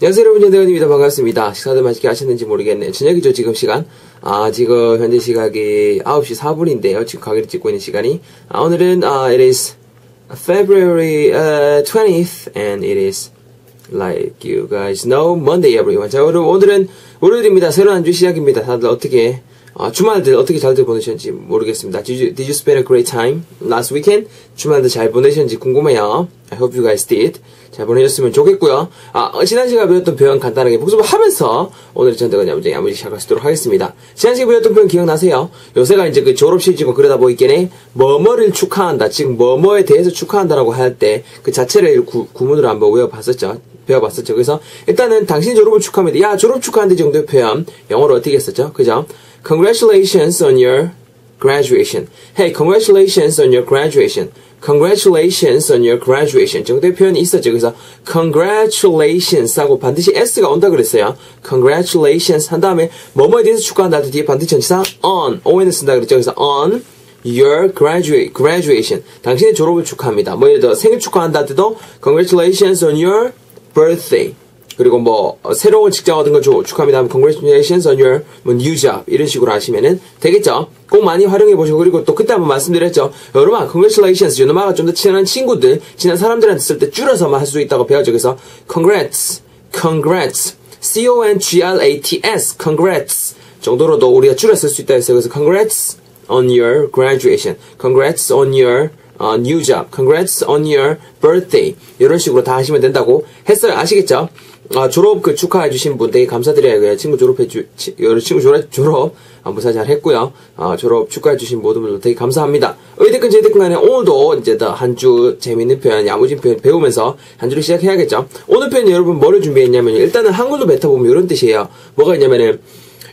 안녕하세요 여러분. 전대건입니다. 반갑습니다. 식사들 맛있게 하셨는지 모르겠네요. 저녁이죠 지금 시간? 아 지금 현재 시각이 9시 4분인데요. 지금 가게를 찍고 있는 시간이. 아 오늘은 아 it is February uh, 20th and it is like you guys know Monday everyone. 자 오늘은 월요일입니다. 새로운 한 주 시작입니다. 다들 어떻게 아, 주말들 어떻게 잘들 보내셨는지 모르겠습니다. Did you, did you spend a great time last weekend? 주말들 잘 보내셨는지 궁금해요. I hope you guys did. 잘 보내셨으면 좋겠고요. 아, 지난 시간에 배웠던 표현 간단하게 복습을 하면서 오늘 전대건 야무지 야무지 시작하시도록 하겠습니다. 지난 시간에 배웠던 표현 기억나세요? 요새가 이제 그 졸업식이고 그러다 보이겠네 뭐뭐를 축하한다. 즉 뭐뭐에 대해서 축하한다라고 할 때 그 자체를 구, 구문으로 한번 외워봤었죠. 배워봤었죠. 그래서 일단은 당신 졸업을 축하합니다. 야 졸업 축하한다 정도의 표현 영어로 어떻게 했었죠? 그죠? Congratulations on your graduation. Hey, congratulations on your graduation. Congratulations on your graduation. 정도의 표현이 있었죠. 그래서 congratulations 하고 반드시 s가 온다 그랬어요. congratulations 한 다음에 뭐뭐에 대해서 축하한다 할 때 뒤에 반드시 전치사 on, on을 쓴다 그랬죠. 그래서 on your graduate, graduation. 당신의 졸업을 축하합니다. 뭐 예를 들어 생일 축하한다 할 때도 congratulations on your birthday. 그리고 뭐 어, 새로운 직장 얻은 거 축하합니다. Congratulations on your 뭐, new job 이런 식으로 하시면은 되겠죠. 꼭 많이 활용해 보시고 그리고 또 그때 한번 말씀드렸죠. 여러분, Congratulations 요놈아가 좀 더 친한 친구들, 친한 사람들한테 쓸 때 줄여서만 할 수 있다고 배워죠. 그래서 Congrats, Congrats, C O N G R A T S, Congrats 정도로도 우리가 줄여 쓸 수 있다 했어요. 그래서 Congrats on your graduation, Congrats on your uh, new job, Congrats on your birthday 이런 식으로 다 하시면 된다고 했어요. 아시겠죠? 아, 졸업 그 축하해주신 분 되게 감사드려요. 그 친구 졸업해주, 여러 친구 졸업, 졸업, 아, 무사 잘 했고요. 아, 졸업 축하해주신 모든 분들 되게 감사합니다. 어쨌든, 저희든 간에 오늘도 이제 한주 재밌는 표현, 야무진 표현 배우면서 한 주를 시작해야겠죠. 오늘 표현 여러분 뭐를 준비했냐면, 일단은 한글로 뱉어보면 이런 뜻이에요. 뭐가 있냐면은,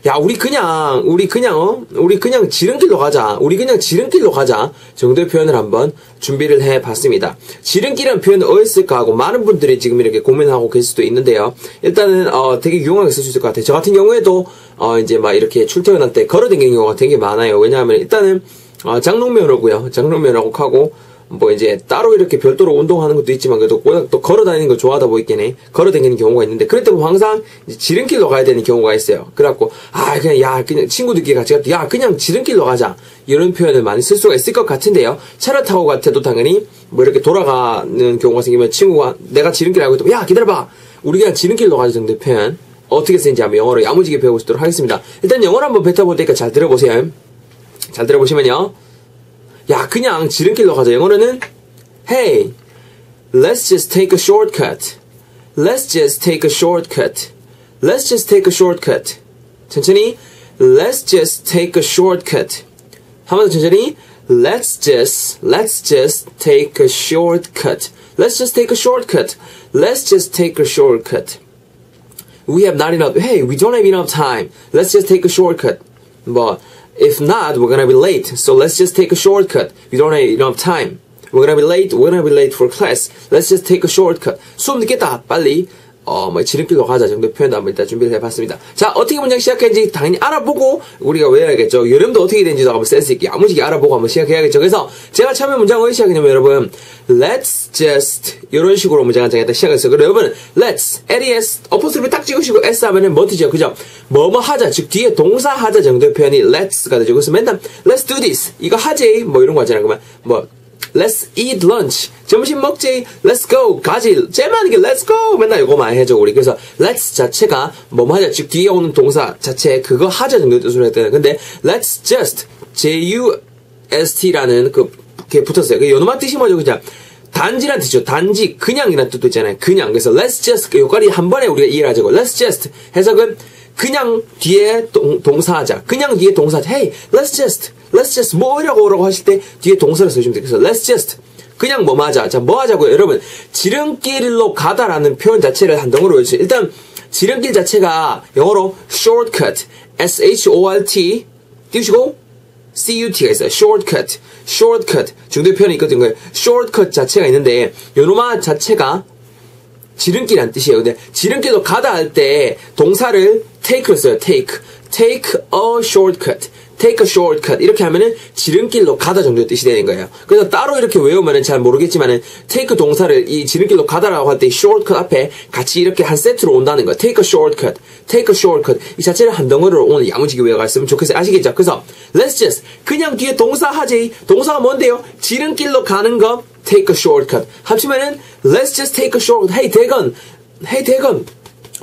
야, 우리 그냥, 우리 그냥, 어? 우리 그냥 지름길로 가자. 우리 그냥 지름길로 가자. 정도의 표현을 한번 준비를 해 봤습니다. 지름길이라는 표현은 어딨을까 하고 많은 분들이 지금 이렇게 고민하고 계실 수도 있는데요. 일단은, 어, 되게 유용하게 쓸 수 있을 것 같아요. 저 같은 경우에도, 어, 이제 막 이렇게 출퇴근할 때 걸어 다니는 경우가 되게 많아요. 왜냐하면 일단은, 어, 장롱면허고요. 장롱면허고 하고, 뭐 이제 따로 이렇게 별도로 운동하는 것도 있지만 그래도 워낙 또 걸어 다니는 걸 좋아하다 보이겠네. 걸어 다니는 경우가 있는데 그럴 때 보면 항상 지름길로 가야 되는 경우가 있어요. 그래갖고 아 그냥 야 그냥 친구들끼리 같이 갔다. 야 그냥 지름길로 가자. 이런 표현을 많이 쓸 수가 있을 것 같은데요. 차를 타고 같아도 당연히 뭐 이렇게 돌아가는 경우가 생기면 친구가 내가 지름길 알고 있다면 야 기다려봐! 우리 그냥 지름길로 가자 정도의 표현. 어떻게 쓰는지 한번 영어로 야무지게 배워보도록 하겠습니다. 일단 영어를 한번 뱉어볼 테니까 잘 들어보세요. 잘 들어보시면요 야, 그냥 지름길로 가자. 영어로는 Hey, let's just take a shortcut. Let's just take a shortcut. Let's just take a shortcut. 천천히 Let's just take a shortcut. 한 번 더 천천히 Let's just, let's just take a shortcut. Let's just take a shortcut. Let's just take a shortcut. We have not enough. Hey, we don't have enough time. Let's just take a shortcut. 뭐 if not, we're gonna be late. So let's just take a shortcut. We don't have enough time. We're gonna be late. We're gonna be late for class. Let's just take a shortcut. 수업 늦겠다. 빨리 어, 뭐, 지름길로 가자 정도 표현도 한번 일단 준비를 해봤습니다. 자, 어떻게 문장 시작했는지 당연히 알아보고 우리가 외워야겠죠. 여름도 어떻게 되는지도 한번 센스 있게 야무지게 알아보고 한번 시작해야겠죠. 그래서 제가 처음에 문장을 어떻게 시작했냐면 여러분, let's just 이런 식으로 문장 한장 일단 시작했어요. 그리고 여러분, let's, les, 어퍼스를 딱 찍으시고 s 하면은 뭐 되죠? 그죠? 뭐뭐 하자, 즉 뒤에 동사 하자 정도의 표현이 let's가 되죠. 그래서 맨날 let's do this, 이거 하지, 뭐 이런 거 하잖아요. 그러면 뭐 Let's eat lunch. 점심 먹지. Let's go. 가지. 제일 많은 게 Let's go. 맨날 이거 많이 해줘 우리. 그래서 Let's 자체가 뭐뭐 하자. 즉 뒤에 오는 동사 자체 그거 하자 정도 뜻으로 했대요. 근데 Let's just J-U-S-T라는 그게 붙었어요. 그 요놈한 뜻이 뭐죠? 그냥 단지란 뜻이죠. 단지, 그냥이란 뜻도 있잖아요. 그냥. 그래서 let's just, 그 요까지 한 번에 우리가 이해를 하자고. let's just 해석은 그냥 뒤에 동, 동사하자. 그냥 뒤에 동사하자. Hey, let's just, let's just 뭐라고 오라고 하실 때 뒤에 동사를 돼요. 그래서 let's just 그냥 뭐 하자. 자, 뭐 하자고요. 여러분, 지름길로 가다라는 표현 자체를 한 덩어리로 외주세요. 일단 지름길 자체가 영어로 shortcut, S-H-O-R-T 띄우시고 CUT가 있어요. shortcut, shortcut 정도의 표현이 있거든요. shortcut 자체가 있는데 요노마 자체가 지름길이란 뜻이에요. 근데 지름길로 가다 할 때 동사를 take로 써요. take. take a shortcut. Take a shortcut 이렇게 하면은 지름길로 가다 정도의 뜻이 되는 거예요. 그래서 따로 이렇게 외우면은 잘 모르겠지만은 take 동사를 이 지름길로 가다라고 할 때 shortcut 앞에 같이 이렇게 한 세트로 온다는 거. take a shortcut, take a shortcut 이 자체를 한 덩어리로 오늘 야무지게 외워갔으면 좋겠어요. 아시겠죠? 그래서 let's just 그냥 뒤에 동사 하지 동사가 뭔데요? 지름길로 가는 거 take a shortcut 합치면은 let's just take a shortcut. Hey 대건, hey 대건,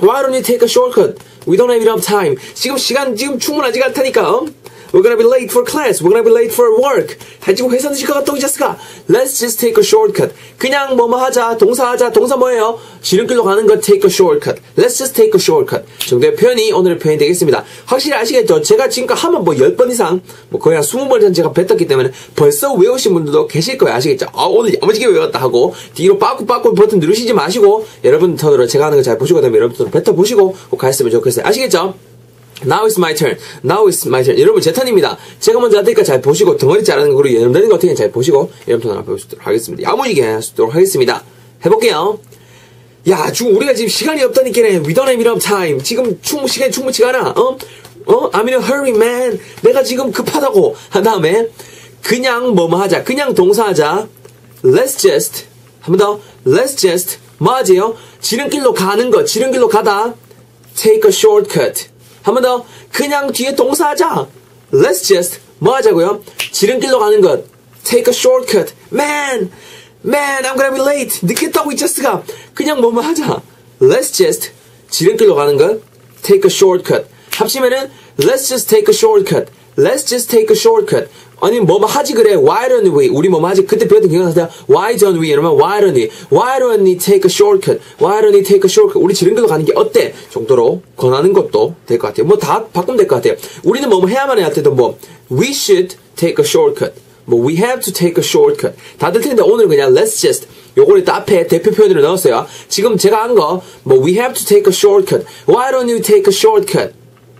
why don't you take a shortcut? We don't have enough time. 지금 시간 지금 충분하지가 않다니까. 어? We're gonna be late for class. We're gonna be late for work. 아, 지금 회사 늦을 것 같다고 제스가. Let's just take a shortcut. 그냥 뭐뭐 하자. 동사 하자. 동사 뭐예요? 지름길로 가는 거 take a shortcut. Let's just take a shortcut. 정도의 표현이 오늘의 표현이 되겠습니다. 확실히 아시겠죠? 제가 지금까지 하면 뭐 10번 이상, 뭐 거의 한 20번 이상 제가 뱉었기 때문에 벌써 외우신 분들도 계실 거예요. 아시겠죠? 아, 오늘 야무지게 외웠다 하고 뒤로 빠꾸빠꾸 버튼 누르시지 마시고 여러분 턴으로 제가 하는 거 잘 보시고 그다음에 여러분 턴으로 뱉어보시고 꼭 가셨으면 좋겠어요. 아시겠죠? Now is my turn. Now is my turn. 여러분 제 턴입니다. 제가 먼저 할 테니까 잘 보시고 덩어리 자르는 거 그리고 여러분 되는 거 어떻게 잘 보시고 여러분 턴을 해보도록 하겠습니다. 야무지게 하도록 하겠습니다. 해볼게요. 야, 지금 우리가 지금 시간이 없다니까네. We don't have enough time. 지금 충분 시간이 충분치가 않아. 어? 어? I'm in a hurry, man. 내가 지금 급하다고. 한 다음에 그냥 뭐뭐 하자. 그냥 동사하자. Let's just 한 번 더. Let's just 뭐 하지요? 지름길로 가는 거. 지름길로 가다. Take a shortcut. 한 번 더. 그냥 뒤에 동사하자. Let's just 뭐 하자고요? 지름길로 가는 것. Take a shortcut. Man, man, I'm gonna be late. 늦겠다고 이 저스가. 그냥 뭐뭐 하자. Let's just 지름길로 가는 것. Take a shortcut. 합치면은 Let's just take a shortcut. Let's just take a shortcut. 아니 뭐뭐 하지 그래. Why don't we? 우리 뭐뭐 하지? 그때 배웠던 기억나세요? Why don't we? 이러면 Why don't we? Why don't we take a shortcut? Why don't we take a shortcut? 우리 지름길로 가는 게 어때? 정도로 권하는 것도 될 것 같아요. 뭐 다 바꾸면 될 것 같아요. 우리는 뭐뭐 해야만 해야 할 때도 뭐 We should take a shortcut. 뭐 we have to take a shortcut. 다들 텐데 오늘 그냥 let's just 요거를 또 앞에 대표 표현으로 넣었어요. 지금 제가 한 거 뭐 we have to take a shortcut. Why don't you take a shortcut?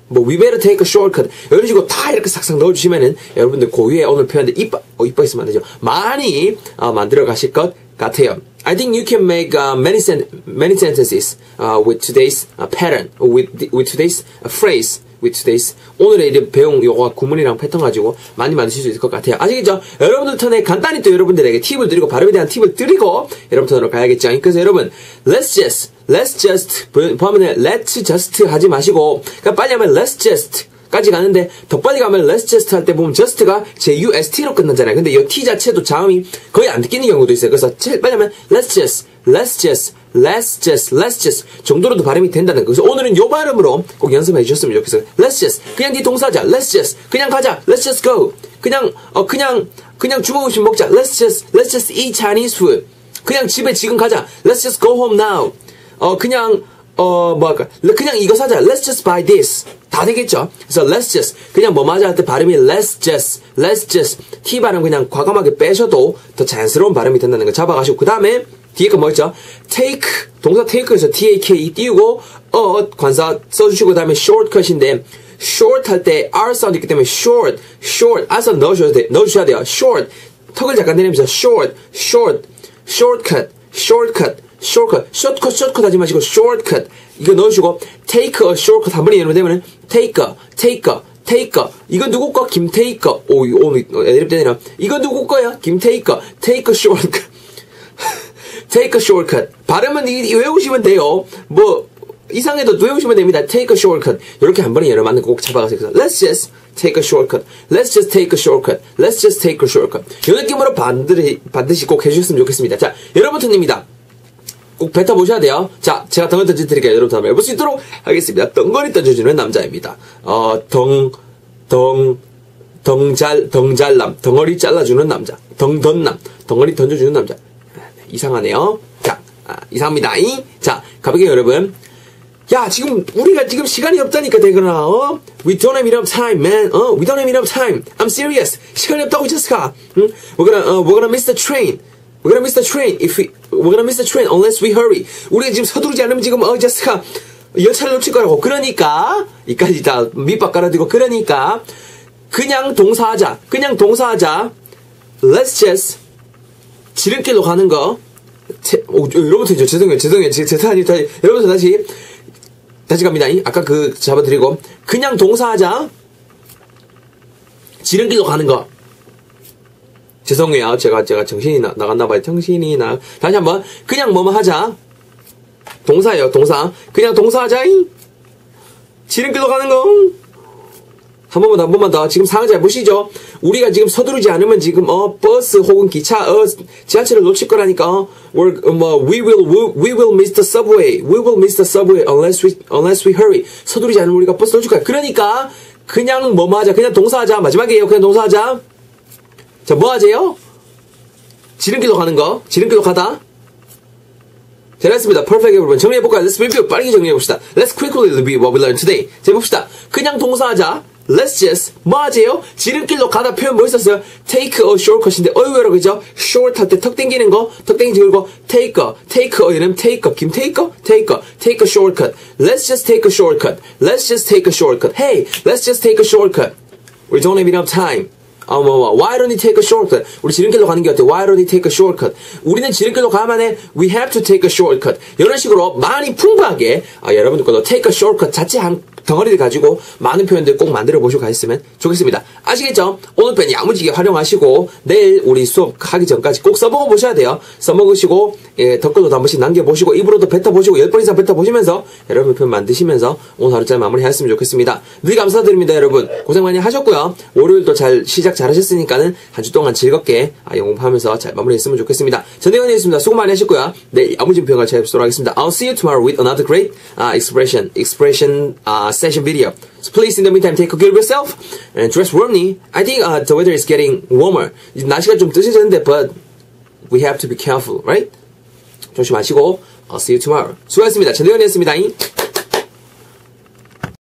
뭐 we better take a shortcut 이런 식으로 다 이렇게 싹싹 넣어주시면은 여러분들 그 위에 오늘 표현들 이뻐 어, 이뻐 있으면 안 되죠 많이 어, 만들어 가실 것 같아요. I think you can make uh, many sen many sentences uh, with today's uh, pattern with with today's uh, phrase With today's 오늘의 이제 배운 요거 구문이랑 패턴 가지고 많이 만드실 수 있을 것 같아요. 아시겠죠? 여러분들 턴에 간단히 또 여러분들에게 팁을 드리고 발음에 대한 팁을 드리고 여러분 턴으로 가야겠죠. 그래서 여러분 let's just let's just 보면은 let's just 하지 마시고 그러니까 빨리 하면 let's just 까지 가는데 더 빨리 가면 let's just 할 때 보면 just가 J-U-S-T로 끝나잖아요. 근데 이 T 자체도 자음이 거의 안 느끼는 경우도 있어요. 그래서 제일 빨리 하면 let's just, let's just, let's just, let's just 정도로도 발음이 된다는 거. 그래서 오늘은 요 발음으로 꼭 연습해 주셨으면 좋겠어요. let's just 그냥 네 동사자 let's just 그냥 가자 let's just go 그냥 어 그냥 그냥 주먹 없이 먹자 let's just let's just eat Chinese food 그냥 집에 지금 가자 let's just go home now 어 그냥 어, 뭐 할까? 그냥 이거 사자. Let's just buy this. 다 되겠죠? 그래서 let's just. 그냥 뭐 맞아 할 때 발음이 let's just. let's just. T 발음 그냥 과감하게 빼셔도 더 자연스러운 발음이 된다는 거 잡아가시고. 그 다음에 뒤에 거 뭐였죠? take. 동사 take에서 T-A-K 띄우고, 어, 관사 써주시고, 그 다음에 shortcut인데, short 할 때 R 사운드 있기 때문에 short, short. R 사운드 넣어주셔야, 돼, 넣어주셔야 돼요. short. 턱을 잠깐 내리면서 short, short, shortcut, shortcut. shortcut, shortcut, shortcut 하지 마시고 shortcut 이거 넣으시고 take a shortcut 한 번에 이러면 되면은 take a, take a, take a 이거 누구 거? 김테이크 오, 오늘 에립되네요 이거 누구 거야? take a shortcut take a shortcut 발음은 이, 외우시면 돼요 뭐 이상해도 외우시면 됩니다 take a shortcut 이렇게 한 번에 여러 맞는 거 꼭 잡아가세요 let's just take a shortcut. Let's just take a shortcut. Let's just take a shortcut. 이 느낌으로 반드시, 반드시 꼭 해주셨으면 좋겠습니다. 자, 여러분 턴입니다. 꼭 뱉어보셔야 돼요. 자, 제가 덩어리 던져드릴게요. 여러분 한번 해볼 수 있도록 하겠습니다. 덩어리 던져주는 남자입니다. 어, 덩, 덩, 덩잘, 덩잘남. 덩어리 잘라주는 남자. 덩던남. 덩어리 던져주는 남자. 이상하네요. 자, 아, 이상합니다. 이? 자, 가볼게요, 여러분. 야, 지금, 우리가 지금 시간이 없다니까, 되거나, 어? We don't have enough time, man. 어? We don't have enough time. I'm serious. 시간이 없다고, 제스카. 응? We're gonna, uh, we're gonna miss the train. We're gonna miss the train if we we're gonna miss the train unless we hurry. 우리가 지금 서두르지 않으면 지금 어 제스카 열차를 놓칠 거라고. 그러니까 이까지 다 밑밥 깔아두고 그러니까 그냥 동사하자. 그냥 동사하자. Let's just 지름길로 가는 거. 제, 오, 여러분들 저 죄송해요. 죄송해요. 제, 제 탄이 다시 여러분들 다시 다시 갑니다. 아까 그 잡아드리고 그냥 동사하자. 지름길로 가는 거. 죄송해요. 제가, 제가 정신이 나, 나갔나봐요. 정신이 나. 다시 한 번. 그냥 뭐뭐 하자. 동사예요, 동사. 그냥 동사 하자잉. 지름길로 가는 거. 한 번만 더, 한 번만 더. 지금 상황 잘 보시죠? 우리가 지금 서두르지 않으면 지금, 어, 버스 혹은 기차, 어, 지하철을 놓칠 거라니까. 어, we're, 어, 뭐, we will, we, will miss the subway. We will miss the subway unless we, unless we hurry. 서두르지 않으면 우리가 버스 놓칠 거야. 그러니까, 그냥 뭐 뭐 하자. 그냥 동사 하자. 마지막이에요. 그냥 동사 하자. 자, 뭐 하재요? 지름길로 가는 거. 지름길로 가다. 잘했습니다. Perfect. 정리해볼까요? Let's review. 빠르게 정리해봅시다. Let's quickly review what we learned today. 자, 해봅시다. 그냥 동사하자. Let's just 뭐 하재요? 지름길로 가다 표현 뭐 있었어요? Take a shortcut인데 어이왜로 그죠? Short 할 때턱 땡기는 거, 턱 땡기지 그리고 take a, take a 이름 take a, 김 take a, take a, take a shortcut. Let's just take a shortcut. Let's just take a shortcut. Hey, let's just take a shortcut. We don't have enough time. 어, 뭐, 뭐, why don't you take a shortcut? 우리 지름길로 가는 게 어때? Why don't you take a shortcut? 우리는 지름길로 가야만 해. We have to take a shortcut. 이런 식으로 많이 풍부하게, 아, 여러분들 것도 take a shortcut 자체 한 덩어리를 가지고 많은 표현들 꼭 만들어 보시고 가셨으면 좋겠습니다. 아시겠죠? 오늘 편 야무지게 활용하시고, 내일 우리 수업 하기 전까지 꼭 써먹어 보셔야 돼요. 써먹으시고, 예, 댓글도 한 번씩 남겨보시고, 입으로도 뱉어보시고, 10번 이상 뱉어보시면서, 여러분 표현 만드시면서, 오늘 하루 잘 마무리 하셨으면 좋겠습니다. 늘 감사드립니다, 여러분. 고생 많이 하셨고요. 월요일도 잘, 시작 잘 하셨으니까는, 한 주 동안 즐겁게, 아, 영업하면서 잘 마무리했으면 좋겠습니다. 전대건이었습니다. 수고 많이 하셨고요. 내일 야무진 표현을 찾아뵙도록 하겠습니다. I'll see you tomorrow with another great, uh, expression, expression, uh, session video. So please, in the meantime, take good care of yourself and dress warmly. I think uh, the weather is getting warmer. 이제 날씨가 좀 뜨셔졌는데, but we have to be careful, right? 조심하시고, I'll see you tomorrow. 수고하셨습니다. 전대건이었습니다.